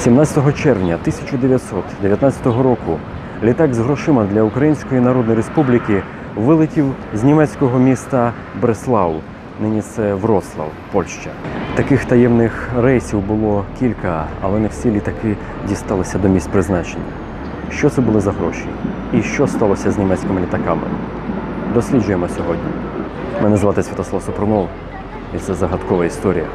17 червня 1919 року літак з грошима для Української Народної Республіки вилетів з німецького міста Бреслау. Нині це Вроцлав, Польща. Таких таємних рейсів було кілька, але не всі літаки дісталися до місць призначення. Що це були за гроші? І що сталося з німецькими літаками? Досліджуємо сьогодні. Мене звати Святослав Супрунов, і це загадкова історія.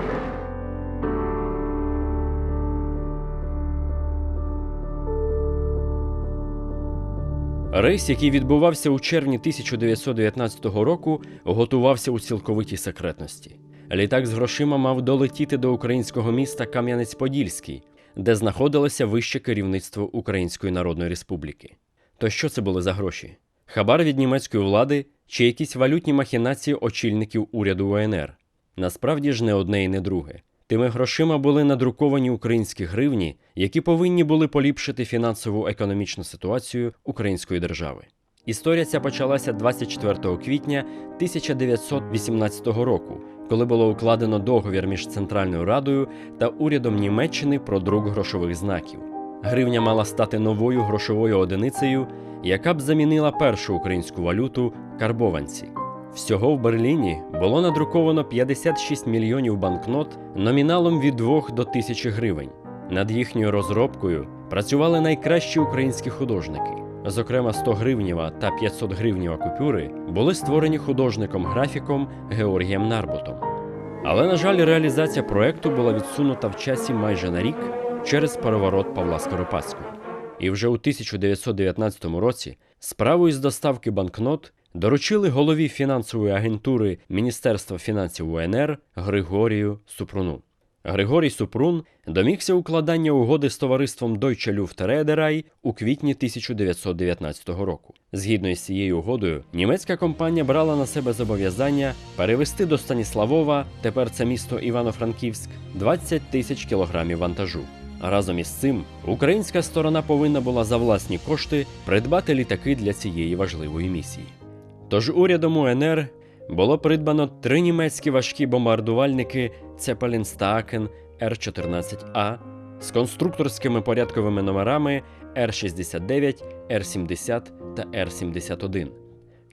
Рейс, який відбувався у червні 1919 року, готувався у цілковитій секретності. Літак з грошима мав долетіти до українського міста Кам'янець-Подільський, де знаходилося вище керівництво Української Народної Республіки. То що це були за гроші? Хабар від німецької влади чи якісь валютні махінації очільників уряду УНР? Насправді ж не одне і не друге. Тими грошима були надруковані українські гривні, які повинні були поліпшити фінансову економічну ситуацію української держави. Історія ця почалася 24 квітня 1918 року, коли було укладено договір між Центральною Радою та урядом Німеччини про друк грошових знаків. Гривня мала стати новою грошовою одиницею, яка б замінила першу українську валюту карбованці. Всього в Берліні було надруковано 56 мільйонів банкнот номіналом від 2 до 1000 гривень. Над їхньою розробкою працювали найкращі українські художники. Зокрема, 100 гривнєва та 500 гривнєва купюри були створені художником-графіком Георгієм Нарботом. Але, на жаль, реалізація проекту була відсунута в часі майже на рік через переворот Павла Скоропадського. І вже у 1919 році справу із доставки банкнот доручили голові фінансової агентури Міністерства фінансів УНР Григорію Супруну. Григорій Супрун домігся укладання угоди з товариством Deutsche Luftreederei у квітні 1919 року. Згідно із цією угодою, німецька компанія брала на себе зобов'язання перевести до Станіславова, тепер це місто Івано-Франківськ, 20 тисяч кілограмів вантажу. Разом із цим українська сторона повинна була за власні кошти придбати літаки для цієї важливої місії. Тож урядом УНР було придбано три німецькі важкі бомбардувальники Цепелінстакен Р-14А з конструкторськими порядковими номерами Р-69, Р-70 та Р-71.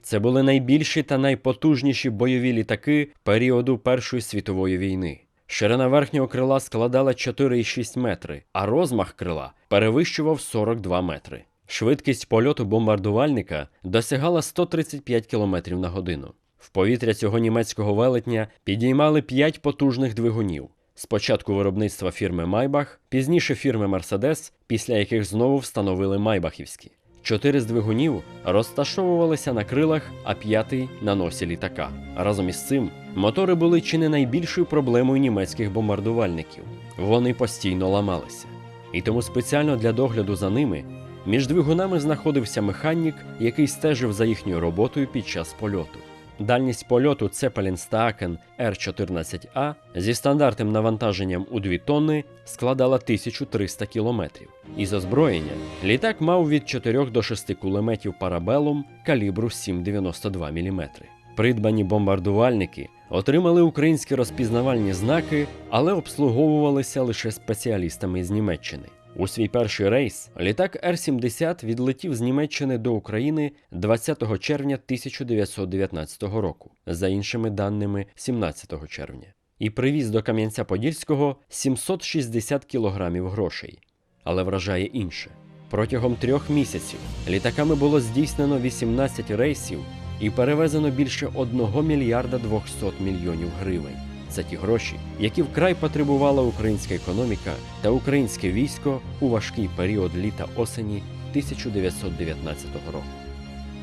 Це були найбільші та найпотужніші бойові літаки періоду Першої світової війни. Ширина верхнього крила складала 4,6 метри, а розмах крила перевищував 42 метри. Швидкість польоту бомбардувальника досягала 135 км на годину. В повітря цього німецького велетня підіймали 5 потужних двигунів. Спочатку виробництва фірми Майбах, пізніше фірми Мерседес, після яких знову встановили Майбахівські. Чотири з двигунів розташовувалися на крилах, а п'ятий на носі літака. Разом із цим мотори були чи не найбільшою проблемою німецьких бомбардувальників. Вони постійно ламалися. І тому спеціально для догляду за ними між двигунами знаходився механік, який стежив за їхньою роботою під час польоту. Дальність польоту Цепелінстаакен Р-14А зі стандартним навантаженням у 2 тонни складала 1300 кілометрів. Із озброєння літак мав від 4 до 6 кулеметів парабелум калібру 7,92 мм. Придбані бомбардувальники отримали українські розпізнавальні знаки, але обслуговувалися лише спеціалістами з Німеччини. У свій перший рейс літак Р-70 відлетів з Німеччини до України 20 червня 1919 року, за іншими даними 17 червня, і привіз до Кам'янця-Подільського 760 кілограмів грошей. Але вражає інше. Протягом трьох місяців літаками було здійснено 18 рейсів і перевезено більше 1 мільярда 200 мільйонів гривень. Це ті гроші, які вкрай потребувала українська економіка та українське військо у важкий період літа осені 1919 року.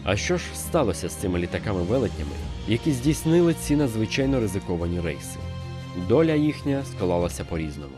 А що ж сталося з цими літаками-велетнями, які здійснили ці надзвичайно ризиковані рейси? Доля їхня склалася по-різному.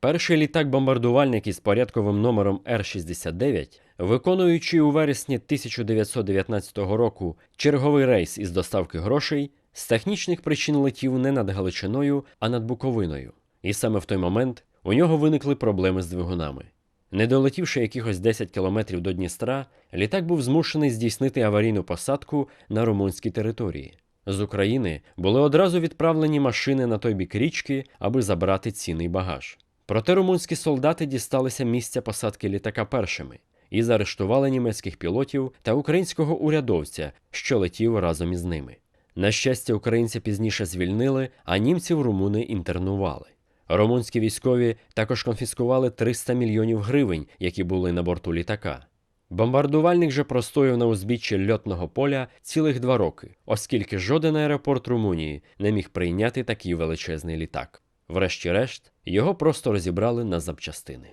Перший літак-бомбардувальник із порядковим номером Р-69, виконуючи у вересні 1919 року черговий рейс із доставки грошей, з технічних причин летів не над Галичиною, а над Буковиною. І саме в той момент у нього виникли проблеми з двигунами. Не долетівши якихось 10 кілометрів до Дністра, літак був змушений здійснити аварійну посадку на румунській території. З України були одразу відправлені машини на той бік річки, аби забрати цінний багаж. Проте румунські солдати дісталися місця посадки літака першими і заарештували німецьких пілотів та українського урядовця, що летів разом із ними. На щастя, українця пізніше звільнили, а німців румуни інтернували. Румунські військові також конфіскували 300 мільйонів гривень, які були на борту літака. Бомбардувальник же простояв на узбіччі льотного поля цілих два роки, оскільки жоден аеропорт Румунії не міг прийняти такий величезний літак. Врешті-решт, його просто розібрали на запчастини.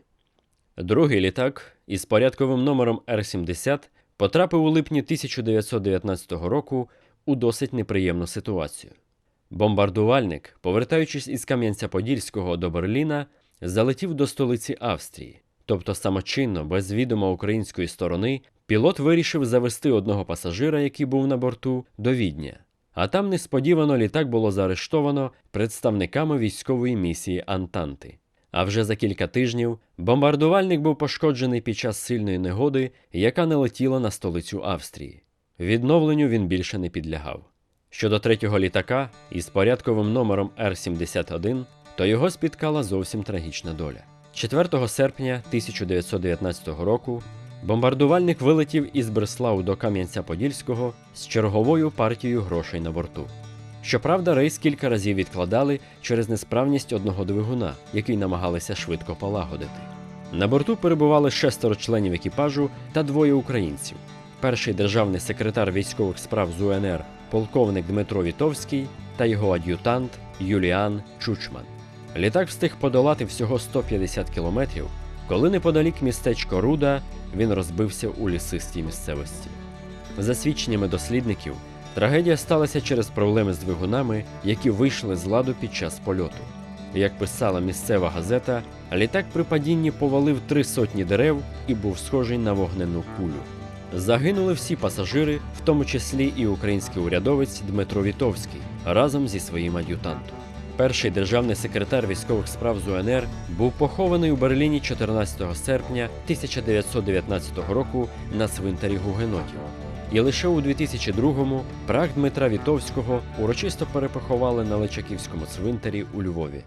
Другий літак із порядковим номером Р-70 потрапив у липні 1919 року у досить неприємну ситуацію. Бомбардувальник, повертаючись із Кам'янця-Подільського до Берліна, залетів до столиці Австрії. Тобто самочинно, без відома української сторони, пілот вирішив завести одного пасажира, який був на борту, до Відня. А там несподівано літак було заарештовано представниками військової місії Антанти. А вже за кілька тижнів бомбардувальник був пошкоджений під час сильної негоди, яка налетіла на столицю Австрії. Відновленню він більше не підлягав. Щодо третього літака із порядковим номером Р-71, то його спіткала зовсім трагічна доля. 4 серпня 1919 року бомбардувальник вилетів із Бреслау до Кам'янця-Подільського з черговою партією грошей на борту. Щоправда, рейс кілька разів відкладали через несправність одного двигуна, який намагалися швидко полагодити. На борту перебували шестеро членів екіпажу та двоє українців. Перший державний секретар військових справ з УНР полковник Дмитро Вітовський та його ад'ютант Юліан Чучман. Літак встиг подолати всього 150 кілометрів, коли неподалік містечко Руда він розбився у лісистій місцевості. За свідченнями дослідників, трагедія сталася через проблеми з двигунами, які вийшли з ладу під час польоту. Як писала місцева газета, літак при падінні повалив три сотні дерев і був схожий на вогнену кулю. Загинули всі пасажири, в тому числі і український урядовець Дмитро Вітовський, разом зі своїм ад'ютантом. Перший державний секретар військових справ з УНР був похований у Берліні 14 серпня 1919 року на цвинтарі гугенотів. І лише у 2002-му прах Дмитра Вітовського урочисто перепоховали на Личаківському цвинтарі у Львові.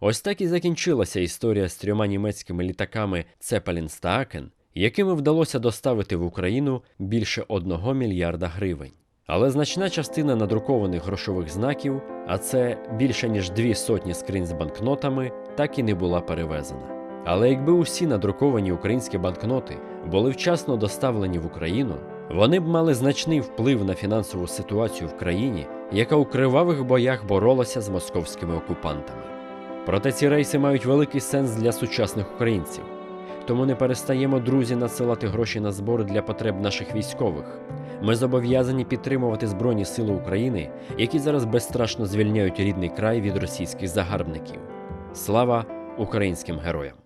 Ось так і закінчилася історія з трьома німецькими літаками Цепелін Стаакен, якими вдалося доставити в Україну більше одного мільярда гривень. Але значна частина надрукованих грошових знаків, а це більше ніж дві сотні скринь з банкнотами, так і не була перевезена. Але якби усі надруковані українські банкноти були вчасно доставлені в Україну, вони б мали значний вплив на фінансову ситуацію в країні, яка у кривавих боях боролася з московськими окупантами. Проте ці рейси мають великий сенс для сучасних українців. Тому не перестаємо, друзі, надсилати гроші на збори для потреб наших військових. Ми зобов'язані підтримувати Збройні Сили України, які зараз безстрашно звільняють рідний край від російських загарбників. Слава українським героям!